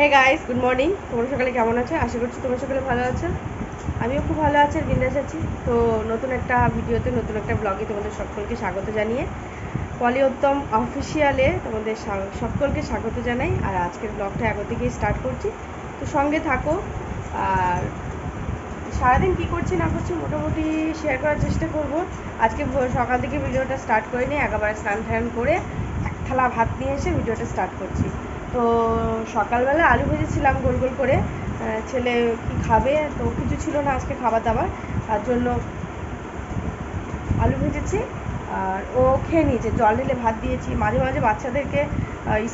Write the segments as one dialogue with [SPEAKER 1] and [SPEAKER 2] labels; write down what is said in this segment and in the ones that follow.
[SPEAKER 1] Hey guys good morning তোমরা সকালে কেমন আছো? আশা করছি তোমরা সকালে ভালো আছো। আমিও খুব ভালো আছি আর বিন্দাস আছি। তো নতুন একটা ভিডিওতে, নতুন একটা ব্লগে তোমাদের সকলকে স্বাগত জানিয়ে পলি উত্তম অফিসিয়ালে তোমাদের সকলকে স্বাগত জানাই। আর আজকের ব্লগটা এখন থেকেই স্টার্ট করছি। তো সঙ্গে থাকো। আর সারাদিন কী করছি না করছি মোটামুটি শেয়ার করার চেষ্টা করব। আজকে সকাল থেকে ভিডিওটা স্টার্ট করে করিনি, একেবারে স্নান টান করে এক থালা ভাত নিয়ে এসে ভিডিওটা স্টার্ট করছি। তো সকালবেলা আলু ভেজেছিলাম গোল গোল করে। ছেলে কি খাবে? তো কিছু ছিল না আজকে খাবার দাবার। তার জন্য আলু ভেজেছি। আর ও খেয়ে নিয়েছে, জল ঢেলে ভাত দিয়েছি। মাঝে মাঝে বাচ্চাদেরকে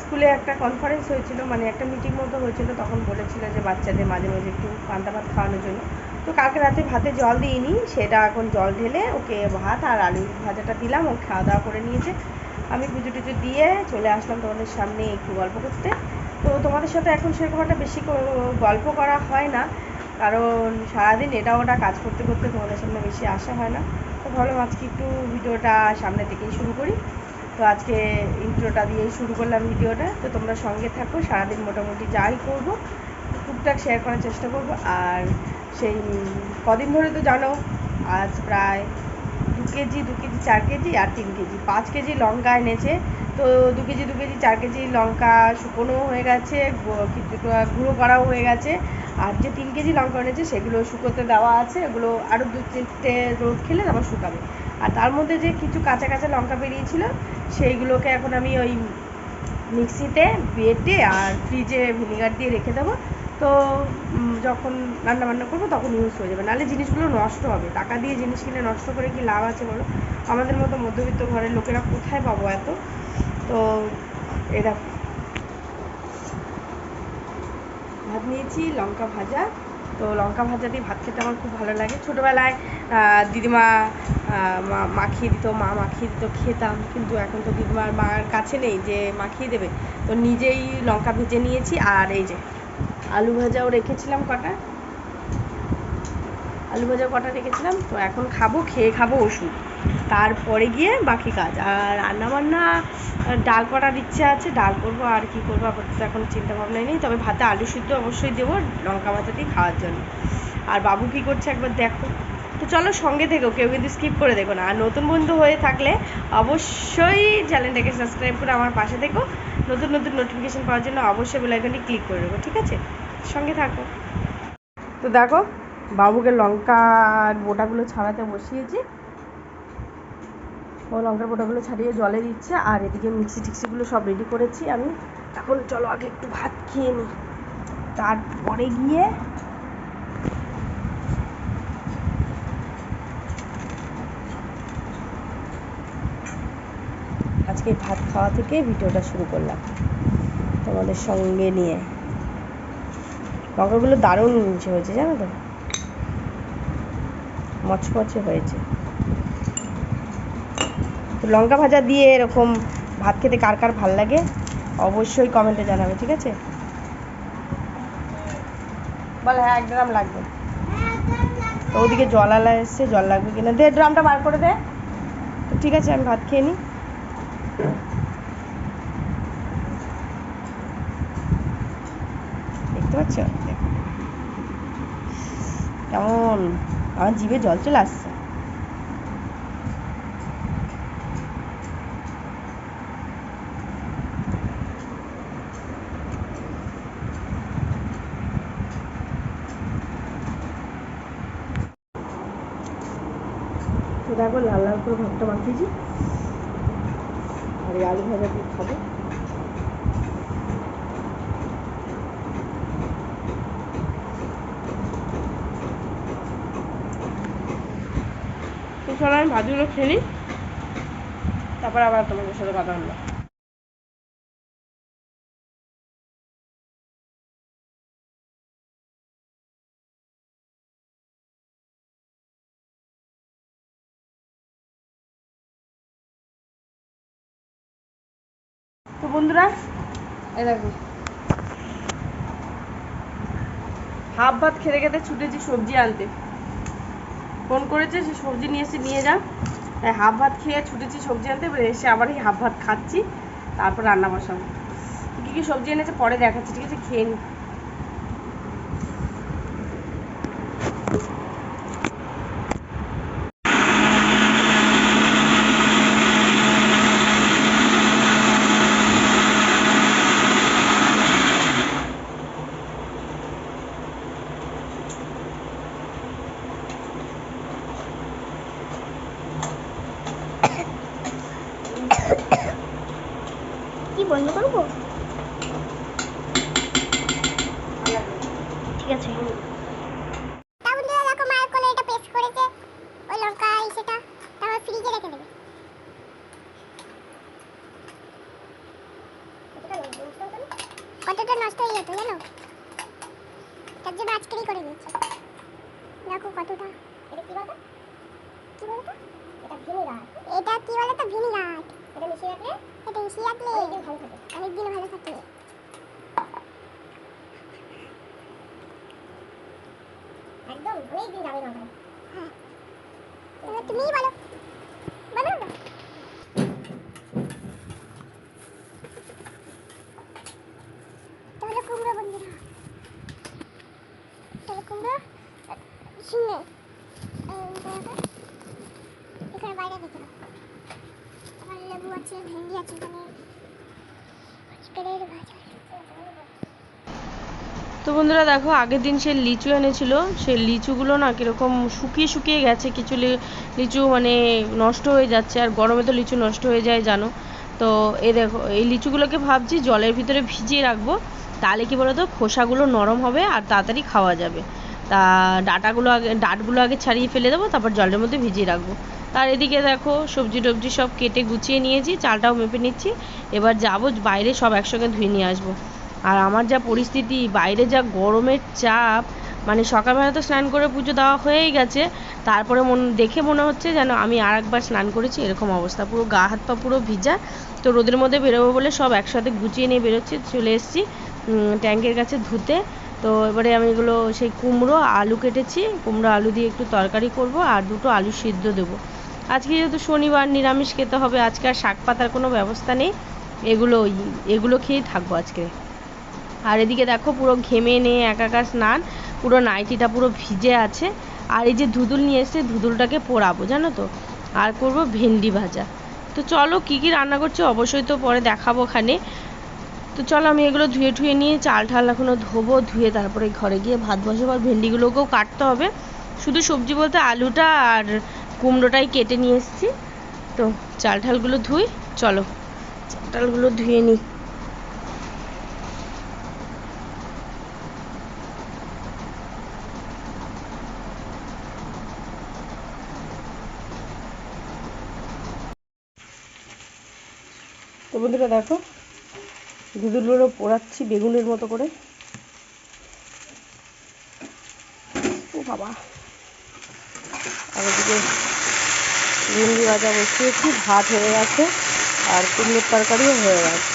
[SPEAKER 1] স্কুলে একটা কনফারেন্স হয়েছিল মানে একটা মিটিং মতো হয়েছিল, তখন বলেছিল যে বাচ্চাদের মাঝে মাঝে একটু পান্তা ভাত খাওয়ানোর জন্য। তো কালকে রাতে ভাতে জল দিইনি, সেটা এখন জল ঢেলে ওকে ভাত আর আলু ভাজাটা দিলাম। ও খাওয়া দাওয়া করে নিয়েছে। আমি পুজো টুজো দিয়ে চলে আসলাম তোমাদের সামনে একটু গল্প করতে। তো তোমাদের সাথে এখন সেরকম একটা বেশি গল্প করা হয় না। কারণ সারাদিন এটা ওটা কাজ করতে করতে তোমাদের সামনে বেশি আসা হয় না। তো ভাবলাম আজকে একটু ভিডিওটা সামনে থেকেই শুরু করি। তো আজকে ইন্ট্রোটা দিয়েই শুরু করলাম ভিডিওটা। তো তোমরা সঙ্গে থাকো, সারাদিন মোটামুটি যাই করব, টুকটাক শেয়ার করার চেষ্টা করব। আর সেই কদিন ধরে তো জানো, আজ প্রায় কেজি, দু কেজি, চার কেজি আর তিন কেজি। পাঁচ কেজি লঙ্কা এনেছে। তো দু কেজি দু কেজি, চার কেজি লঙ্কা শুকনো হয়ে গেছে গুঁড়ো করাও হয়ে গেছে। আর যে তিন কেজি লঙ্কা এনেছে, সেগুলো শুকোতে দেওয়া আছে। এগুলো আরও দু তিনটে রোদ খেলে তারপর শুকাবে। আর তার মধ্যে যে কিছু কাঁচা কাঁচা লঙ্কা বেরিয়েছিল, সেইগুলোকে এখন আমি ওই মিক্সিতে বেটে আর ফ্রিজে ভিনেগার দিয়ে রেখে দেবো। তো যখন রান্না বান্না করব তখন ইউজ হয়ে যাবে। নাহলে জিনিসগুলো নষ্ট হবে। টাকা দিয়ে জিনিস কিনে নষ্ট করে কি লাভ আছে বলো? আমাদের মতো মধ্যবিত্ত ঘরের লোকেরা কোথায় পাবো এত? তো এটা ভাত নিয়েছি, লঙ্কা ভাজা। তো, লঙ্কা ভাজা দিয়ে ভাত খেতে আমার খুব ভালো লাগে। ছোটোবেলায় দিদিমা মাখিয়ে দিত, মা মাখিয়ে দিত, খেতাম। কিন্তু এখন তো দিদিমার মার কাছে নেই যে মাখিয়ে দেবে। তো নিজেই লঙ্কা ভেজে নিয়েছি আর এই যে আলু ভাজাও রেখেছিলাম কটা? আলু ভাজা কটা রেখেছিলাম? তো এখন খাব, খেয়ে খাব ওষুধ। তারপরে গিয়ে বাকি কাজ। আর রান্না বান্না ডাল করার ইচ্ছে আছে, ডাল করব আর কি করব আপাতত এখন চিন্তা ভাবনাই নেই। তবে ভাতে আলু সিদ্ধ অবশ্যই দেবো, লঙ্কা ভাজা দিয়ে খাওয়ার জন্য। আর বাবু কি করছে একবার দেখো। তো চলো সঙ্গে থেকো, কেউ কিন্তু স্কিপ করে দেখো না। আর নতুন বন্ধু হয়ে থাকলে অবশ্যই চ্যানেলটাকে সাবস্ক্রাইব করে আমার পাশে থেকো। নতুন নতুন নোটিফিকেশান পাওয়ার জন্য অবশ্যই বেলাইকনটি ক্লিক করে দেবো ঠিক আছে? সঙ্গে থাকো। তো দেখো, বাবুকে লঙ্কার বোটাগুলো ছাড়াতে বসিয়েছি। ও লঙ্কার বোটাগুলো ছাড়িয়ে জলে দিচ্ছে, আর এদিকে মিক্সি টিক্সিগুলো সব রেডি করেছি আমি। এখন চলো আগে একটু ভাত খেয়ে নিই তারপরে গিয়ে আজকে ভাত খাওয়া থেকে ভিডিওটা শুরু করলাম। তোমাদের সঙ্গে নিয়ে। লঙ্কাগুলো দারুণ মিছে হয়েছে, জানো তো? মচমচে হয়েছে। তো লঙ্কা ভাজা দিয়ে এরকম ভাত খেতে কার কার ভালো লাগে, অবশ্যই কমেন্টে জানাবে, ঠিক আছে? বল হ্যাঁ এক ড্রাম লাগবে। তো ওদিকে জল আলা এসছে, জল লাগবে কিনা? দে, ড্রামটা বার করে দে। ঠিক আছে, আমি ভাত খেয়ে নিই দেখতে পাচ্ছ? কেমন? আমার জিভে জল চলে আসছে। দেখো লাল লাল করে ভাতটা মাখিয়েছি। এই আলু ভাজা দিয়ে খাব। চলো আমি ভাজিগুলো খেয়ে নিই। তারপর আবার তোমাদের সাথে কথা হলো তো বন্ধুরা এ দেখো। হাফ ভাত খেতে খেতে ছুটেছি সবজি আনতে। ফোন করেছে, সে সবজি নিয়ে এসে নিয়ে যা। হ্যাঁ হাফ ভাত খেয়ে ছুটেছি সবজি আনতে, এবার এসে আবার এই হাফ ভাত খাচ্ছি, তারপর রান্না বসাবো। কী কী সবজি এনেছে পরে দেখাচ্ছি, ঠিক আছে? খেয়ে নি।
[SPEAKER 2] কতটা নষ্ট হয়ে যেত জানো? তার জন্য আজকেরই করে নিচ্ছি দেখো কতটা। এটা কি বলতো? কি বলতো? এটা ভিনিগার এটা কি বলতো? ভিনিগার এটা মিশিয়ে রাখলে? এটা মিশিয়ে রাখলে অনেকদিন ভালো থাকে। অনেকদিন ভালো থাকে। একদম অনেক দিন যাবে লঙ্কা হ্যাঁ। এবার তুমিই বলো না তাহলে কুমড়ো বন্ধুরা তাহলে কুমড়ো শুনে এখানে বাইরে দেখে নাও
[SPEAKER 1] তো বন্ধুরা দেখো, আগের দিন সে লিচু এনেছিল। সেই লিচুগুলো না কীরকম শুকিয়ে শুকিয়ে গেছে, কিছু লিচু মানে নষ্ট হয়ে যাচ্ছে, আর গরমে তো লিচু নষ্ট হয়ে যায়, জানো? তো এই দেখো, এই লিচুগুলোকে ভাবছি জলের ভিতরে ভিজিয়ে রাখব, তাহলে কি বলতো, খোসাগুলো নরম হবে আর তাড়াতাড়ি খাওয়া যাবে। তা ডাটাগুলো আগে, ডাটগুলো আগে ছাড়িয়ে ফেলে দেবো, তারপর জলের মধ্যে ভিজিয়ে রাখব। তার এদিকে দেখো, সবজি টবজি সব কেটে গুছিয়ে নিয়েছি, চালটাও মেপে নিচ্ছি। এবার যাব বাইরে সব একসঙ্গে ধুয়ে নিয়ে আসব। আর আমার যা পরিস্থিতি, বাইরে যা গরমের চাপ মানে সকালবেলা তো স্নান করে পুজো দেওয়া হয়েই গেছে, তারপরে মন, দেখে মনে হচ্ছে যেন আমি আর একবার স্নান করেছি, এরকম অবস্থা। পুরো গা হাত পা পুরো ভিজা, তো রোদের মধ্যে বেরোবো বলে সব একসাথে গুছিয়ে নিয়ে বেরোচ্ছি, চলে এসেছি ট্যাঙ্কের কাছে ধুতে। তো এবারে আমি এগুলো, সেই কুমড়ো, আলু কেটেছি। কুমড়ো, আলু দিয়ে একটু তরকারি করব আর দুটো আলু সিদ্ধ দেবো। আজকে যেহেতু শনিবার, নিরামিষ খেতে হবে, আজকে আর শাক পাতার কোনো ব্যবস্থা নেই। এগুলো এগুলো খেয়েই থাকব আজকে। আর এদিকে দেখো, পুরো ঘেমে নিয়ে একাকার স্নান, পুরো নাইটিটা পুরো ভিজে আছে। আর এই যে ধুদুল নিয়ে এসে ধুদুলটাকে পোড়াবো, জানো তো? আর করব ভেন্ডি ভাজা। তো চলো, কি কি রান্না করছি অবশ্যই তো পরে দেখাবো ওখানে। তো চলো আমি এগুলো ধুয়ে ঠুয়ে নিয়ে চাল ঠাল এখনও ধোবো, ধুয়ে তারপরে ঘরে গিয়ে ভাত বসাবো আর ভেন্ডিগুলোকেও কাটতে হবে। শুধু সবজি বলতে আলুটা আর কুমড়োটাই কেটে নিয়ে এসেছি। তো চাল ঠালগুলো ধুই, চলো চাল ঠালগুলো ধুয়ে নিই। তো বন্ধুরা দেখো দুধগুলো পোড়াচ্ছি বেগুনের মতো করে। ও বাবা। আর ওদিকে ভেন্ডি ভাজা বসিয়েছি, ভাত হয়ে গেছে, আর কুমড়োর তরকারিও হয়ে গেছে।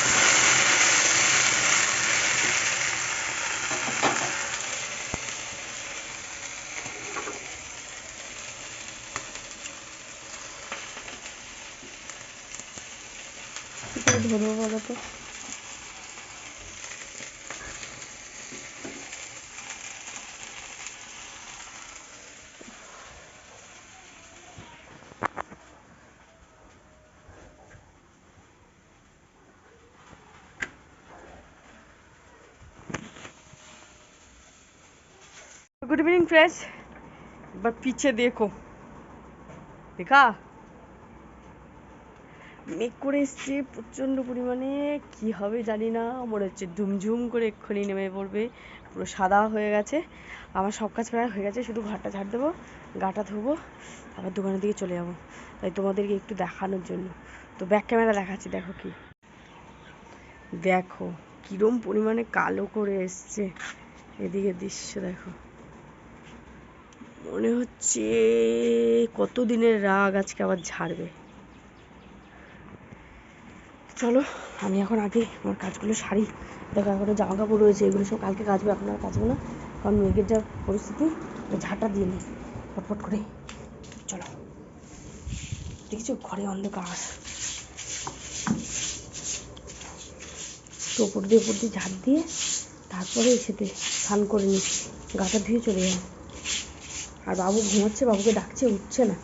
[SPEAKER 1] ধরবো বলো তো? गुड इवनिंग फ्रेंड्स एक बार पीछे देखो देखा মেঘ করে এসছে প্রচণ্ড পরিমাণে কি হবে জানি না মনে হচ্ছে ঝুমঝুম করে এক্ষুনি নেমে পড়বে পুরো সাদা হয়ে গেছে আমার সব কাজ প্রায় হয়ে গেছে শুধু ঘরটা ঝাড় দেবো গাটা ধোবো আবার দোকানের দিকে চলে যাবো তাই তোমাদেরকে একটু দেখানোর জন্য তো ব্যাক ক্যামেরা দেখাচ্ছি দেখো কি দেখো কিরম পরিমাণে কালো করে এসছে এদিকে দৃশ্য দেখো মনে হচ্ছে কত দিনের রাগ আজকে আবার ঝাড়বে। চলো, আমি এখন আগে আমার কাজগুলো সারি। দেখো, এখনও জামা কাপড় রয়েছে, এগুলো সব কালকে কাচবো, এখন আর কাচবো না। কারণ মেঘের যা পরিস্থিতি ঝাঁটা দিয়ে নিই ফটফট করে। চলো। দেখেছ, ঘরে অন্ধকার। ওপর দিয়ে ওপর দিয়ে ঝাঁট দিয়ে তারপরে এসেতে স্নান করে নিই গাটা ধুয়ে চলে যাব। আর বাবু ঘুমাচ্ছে, বাবুকে ডাকছে, উঠছে না।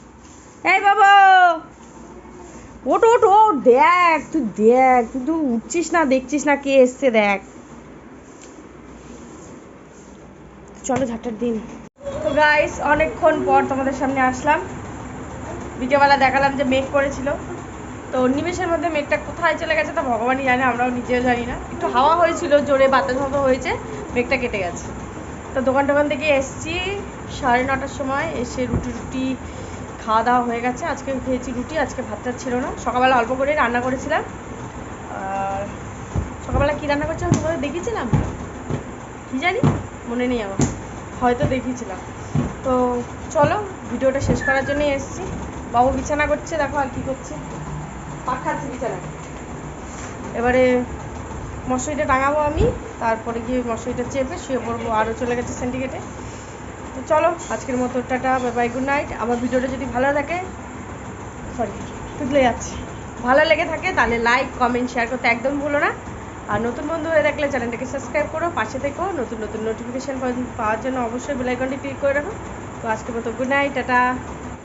[SPEAKER 1] এই বাবা! ওট ওট ও দেখ, তুই দেখ, তুই তো উঠছিস না, দেখছিস না কে এসছে, দেখ। চলো ঝাঁটার দিন। তো গাইস অনেকক্ষণ পর তোমাদের সামনে আসলাম। বিকেলবেলা দেখালাম যে মেঘ করেছিল। তো নিমেষের মধ্যে মেঘটা কোথায় চলে গেছে তা ভগবানই জানে, আমরাও নিজেও জানি না। একটু হাওয়া হয়েছিল, জোরে বাতাস মতো হয়েছে, মেঘটা কেটে গেছে। তো দোকান টোকান থেকে এসছি। সাড়ে নটার সময় এসে রুটি রুটি খাওয়া দাওয়া হয়ে গেছে। আজকে খেয়েছি রুটি, আজকে ভাতটা ছিল না। সকালবেলা অল্প করে রান্না করেছিলাম। আর সকালবেলা কী রান্না করছিলাম তোমাদের দেখিয়েছিলাম? কী জানি? মনে নেই আমার। হয়তো দেখিয়েছিলাম। তো চলো, ভিডিওটা শেষ করার জন্যই এসেছি। বাবু বিছানা করছে, দেখো আর কি করছে। পাক খাচ্ছে বিছানা এবারে মশারিটা টাঙাবো আমি, তারপরে গিয়ে মশারিটা চেপে শুয়ে পড়ব। আরও চলে গেছে সিন্ডিকেটে চলো, আজকের মতো tata bye bye good night আমার ভিডিওটা যদি ভালো থাকে সরি তুলে যাচ্ছি। ভালো লেগে থাকে, তাহলে লাইক কমেন্ট শেয়ার করতে একদম ভুলো না। আর নতুন বন্ধু হয়ে থাকলে চ্যানেলটাকে সাবস্ক্রাইব করো, পাশে থেকো। নতুন নতুন নোটিফিকেশান পাওয়ার জন্য অবশ্যই বেলাইকনটি ক্লিক করে রাখো। তো আজকের মতো গুড নাইট টাটা।